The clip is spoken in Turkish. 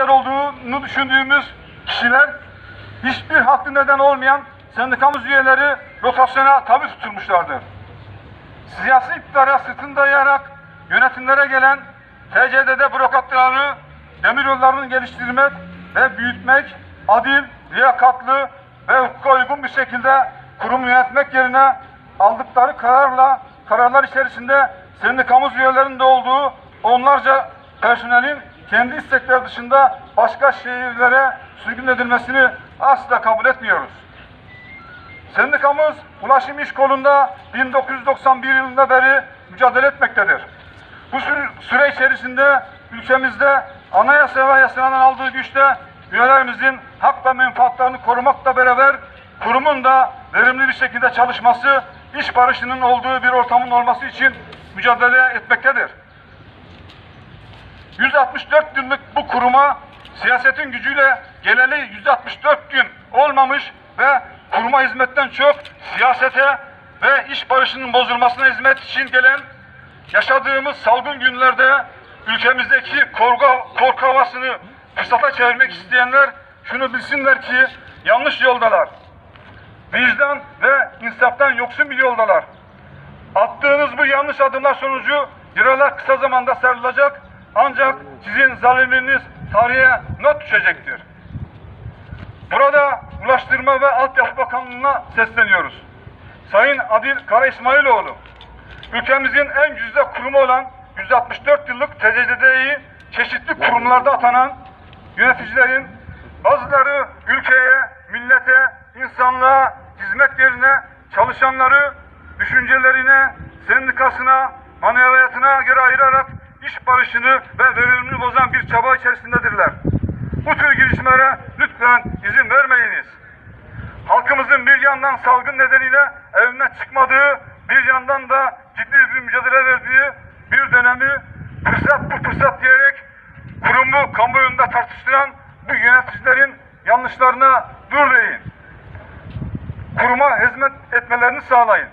şahıslar olduğunu düşündüğümüz kişiler hiçbir haklı neden olmayan sendikamız üyeleri rotasyona tabi tutulmuşlardır. Siyasi iktidara sırtını dayayarak yönetimlere gelen TCD'de bürokratlarını demiryollarını geliştirmek ve büyütmek, adil, liyakatlı ve hukuka uygun bir şekilde kurumu yönetmek yerine aldıkları kararla kararlar içerisinde sendikamız üyelerinde olduğu onlarca personelin kendi istekleri dışında başka şehirlere sürgün edilmesini asla kabul etmiyoruz. Sendikamız ulaşım iş kolunda 1991 yılında beri mücadele etmektedir. Bu sü- süre içerisinde ülkemizde anayasa ve yasalardan aldığı güçte üyelerimizin hak ve menfaatlerini korumakla beraber kurumun da verimli bir şekilde çalışması, iş barışının olduğu bir ortamın olması için mücadele etmektedir. 164 yıllık bu kuruma siyasetin gücüyle geleli 164 gün olmamış ve kuruma hizmetten çok siyasete ve iş barışının bozulmasına hizmet için gelen yaşadığımız salgın günlerde ülkemizdeki korku, korku havasını fırsata çevirmek isteyenler şunu bilsinler ki yanlış yoldalar. Vicdan ve insaftan yoksun bir yoldalar. Attığınız bu yanlış adımlar sonucu liralar kısa zamanda sarılacak ancak sizin zalimliğiniz tarihe not düşecektir. Burada Ulaştırma ve Altyapı Bakanlığı'na sesleniyoruz. Sayın Adil Kara İsmailoğlu, ülkemizin en güzide kurumu olan 164 yıllık TCCD'yi çeşitli kurumlarda atanan yöneticilerin bazıları ülkeye, millete, insanlığa hizmet yerine çalışanları düşüncelerine, sendikasına, maneviyatına göre ayırarak iş barışını ve verimini bozan bir çaba içerisindedirler. Bu tür girişimlere lütfen izin vermeyiniz. Halkımızın bir yandan salgın nedeniyle evinden çıkmadığı, bir yandan da ciddi bir mücadele verdiği bir dönemi fırsat bu fırsat diyerek kurumu kamuoyunda tartıştıran bu yöneticilerin yanlışlarına dur deyin. Kuruma hizmet etmelerini sağlayın.